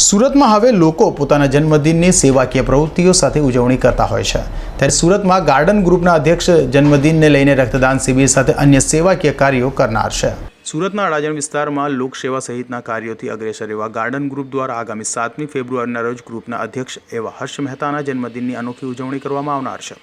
સુરતમાં હવે લોકો પોતાના જન્મદિનની સેવાકીય પ્રવૃત્તિઓ સાથે ઉજવણી કરતા હોય છે. ત્યારે સુરતમાં ગાર્ડન ગ્રુપના અધ્યક્ષ જન્મદિનને લઈને રક્તદાન શિબિર સાથે અન્ય સેવાકીય કાર્યો કરનાર છે. સુરતના અડાજણ વિસ્તારમાં લોકસેવા સહિતના કાર્યોથી અગ્રેસર એવા ગાર્ડન ગ્રુપ દ્વારા આગામી સાતમી ફેબ્રુઆરીના રોજ ગ્રુપના અધ્યક્ષ એવા હર્ષ મહેતાના જન્મદિનની અનોખી ઉજવણી કરવામાં આવનાર છે.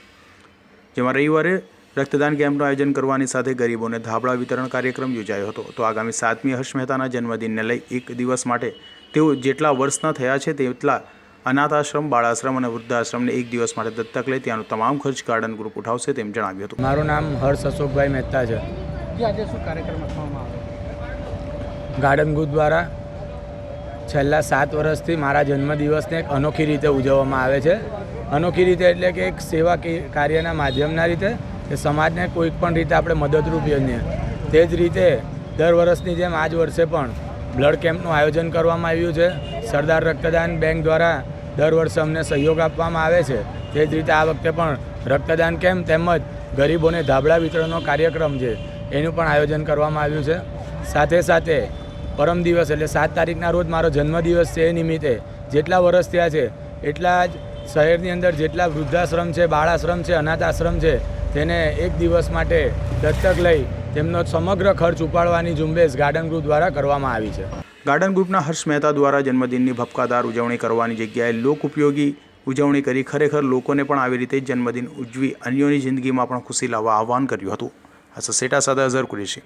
જેમાં રવિવારે રક્તદાન કેમ્પનું આયોજન કરવાની સાથે ગરીબોને ધાબળા વિતરણ કાર્યક્રમ યોજાયો હતો. તો આગામી સાતમી હર્ષ મહેતાના જન્મદિનને લઈ એક દિવસ માટે તેઓ જેટલા વર્ષના થયા છે તેટલા અનાથ આશ્રમ બાળાશ્રમ અને વૃદ્ધાશ્રમને એક દિવસ માટે દત્તક લઈ ત્યાંનો તમામ ખર્ચ ગાર્ડન ગ્રુપ ઉઠાવશે તેમ જણાવ્યું હતું. મારું નામ હર્ષ અશોકભાઈ મહેતા છે. આજે શું કાર્યક્રમ રાખવામાં ગાર્ડન ગ્રુપ દ્વારા છેલ્લા સાત વર્ષથી મારા જન્મદિવસને એક અનોખી રીતે ઉજવવામાં આવે છે. અનોખી રીતે એટલે કે એક સેવા કે- કાર્યના માધ્યમના રીતે કે સમાજને કોઈક પણ રીતે આપણે મદદરૂપ બનીએ તે જ રીતે દર વર્ષની જેમ આ જ વર્ષે પણ બ્લડ કેમ્પનું આયોજન કરવામાં આવ્યું છે. સરદાર રક્તદાન બેંક દ્વારા દર વર્ષે અમને સહયોગ આપવામાં આવે છે. તે જ રીતે આ વખતે પણ રક્તદાન કેમ્પ તેમજ ગરીબોને ધાબળા વિતરણનો કાર્યક્રમ છે. એનું પણ આયોજન કરવામાં આવ્યું છે. સાથે સાથે પરમ દિવસ એટલે સાત તારીખના રોજ મારો જન્મદિવસ છે એ નિમિત્તે જેટલા વર્ષ થયા છે, એટલા જ શહેરની અંદર જેટલા વૃદ્ધાશ્રમ છે, બાળાશ્રમ છે અનાથ આશ્રમ છે, તેને એક દિવસ માટે દત્તક લઈ તેમનો સમગ્ર ખર્ચ ઉપાડવાની ઝુંબેશ ગાર્ડન ગ્રુપ દ્વારા કરવામાં આવી છે. ગાર્ડન ગ્રુપના હર્ષ મહેતા દ્વારા જન્મદિનની ભપકાદાર ઉજવણી કરવાની જગ્યાએ લોક ઉપયોગી ઉજવણી કરી ખરેખર લોકોને પણ આવી રીતે જન્મદિન ઉજવી અન્યોની જિંદગીમાં પણ ખુશી લાવવા આહવાન કર્યું હતું. આ સસેટા સાથે અઝર કુરેશી.